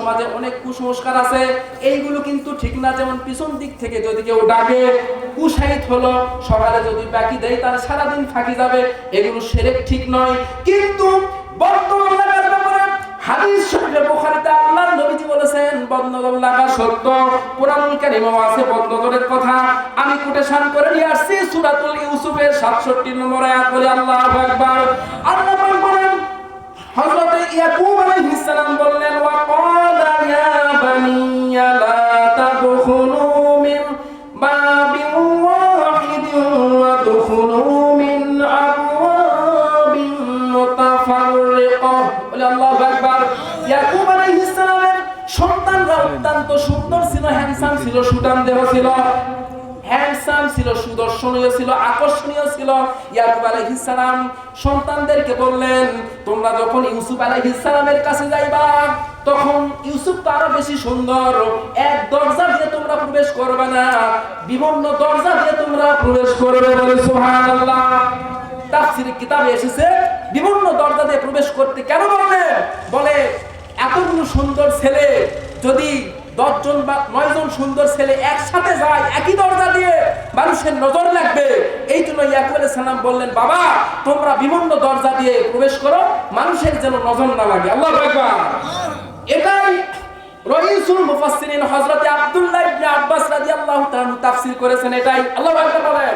সমাজে অনেক কুসংস্কার আছে, এইগুলো কিন্তু ঠিক না। যেমন পিছন দিক থেকে যদি কেউ ডাকে কুশাইত হলো সকালে যদি বাকি দেয়, তার সারাদিন থাকি যাবে। এগুলো সেরেক ঠিক নয়। কিন্তু বর্তমান হাদিস শরীফে বুখারীতে আল্লাহর নবীজি বলেছেন, বদনজর লাগা সত্য। কোরআনুল কারীমেও আছে বদনজরের কথা। আমি কোটেশন করে নিয়ে আসছি সূরাতুল ইউসুফের 67 নম্বর আয়াত বলে আল্লাহু বললেন বলে ইয়াকুব সন্তানরা অত্যন্ত সুন্দর ছিল হ্যান্ডসাম ছিল, সুঠাম দেহ ছিল। হ্যান্ডসাম ছিল, সুদর্শনীয় ছিল, আকর্ষণীয় ছিল। ইয়াকুব সন্তানদেরকে বললেন, তোমরা যখন ইউসুফ আলাইহিস কাছে যাইবা, তখন ইউসুফ তো আরও বেশি সুন্দর। এক দরজা দিয়ে তোমরা প্রবেশ করবে না বিভিন্ন দরজা দিয়ে তোমরা প্রবেশ করবে বলে কিতাবে এসেছে বিভিন্ন দরজা দিয়ে প্রবেশ করতে কেন বললেন বলে, এতগুলো সুন্দর ছেলে, যদি দশজন বা নয়জন সুন্দর ছেলে একসাথে যায়, একই দরজা দিয়ে মানুষের নজর লাগবে। এই জন্য ইয়াকুব সালাম বললেন, বাবা, তোমরা বিভিন্ন দরজা দিয়ে প্রবেশ করো, মানুষের যেন নজর না লাগে। আল্লাহ এটাই রইসুল মুফাসসিরিন হযরত আব্দুল্লাহ ইবনে আব্বাস রাদিয়াল্লাহু তাআলা তাফসীর করেছেন, এটাই। আল্লাহ বলেন।